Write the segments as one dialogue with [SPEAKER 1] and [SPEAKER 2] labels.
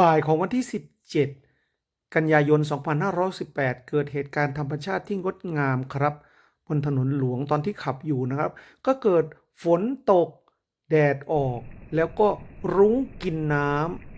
[SPEAKER 1] บ่ายของวันที่ 17 กันยายน 2518 เกิดเหตุการณ์ธรรมชาติที่งดงามครับ บนถนนหลวงตอนที่ขับอยู่นะครับ ก็เกิดฝนตก แดดออก แล้วก็รุ้งกินน้ำ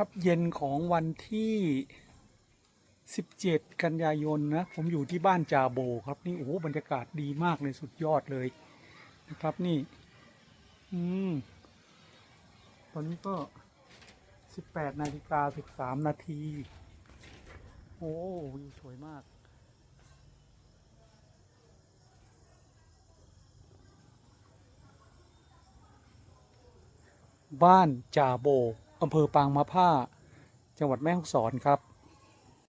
[SPEAKER 1] ครับเย็นของวันที่ 17 กันยายนนะ ผมอยู่ที่บ้านจาโบครับ นี่โอ้บรรยากาศดีมากเลยสุดยอดเลยนะครับนี่ อืม ตอนนี้ก็ 18 นาฬิกา 13 นาที โอ้วิวสวยมากบ้านจ่าโบ อำเภอปางมะผ้า จังหวัดแม่ฮ่องสอนครับ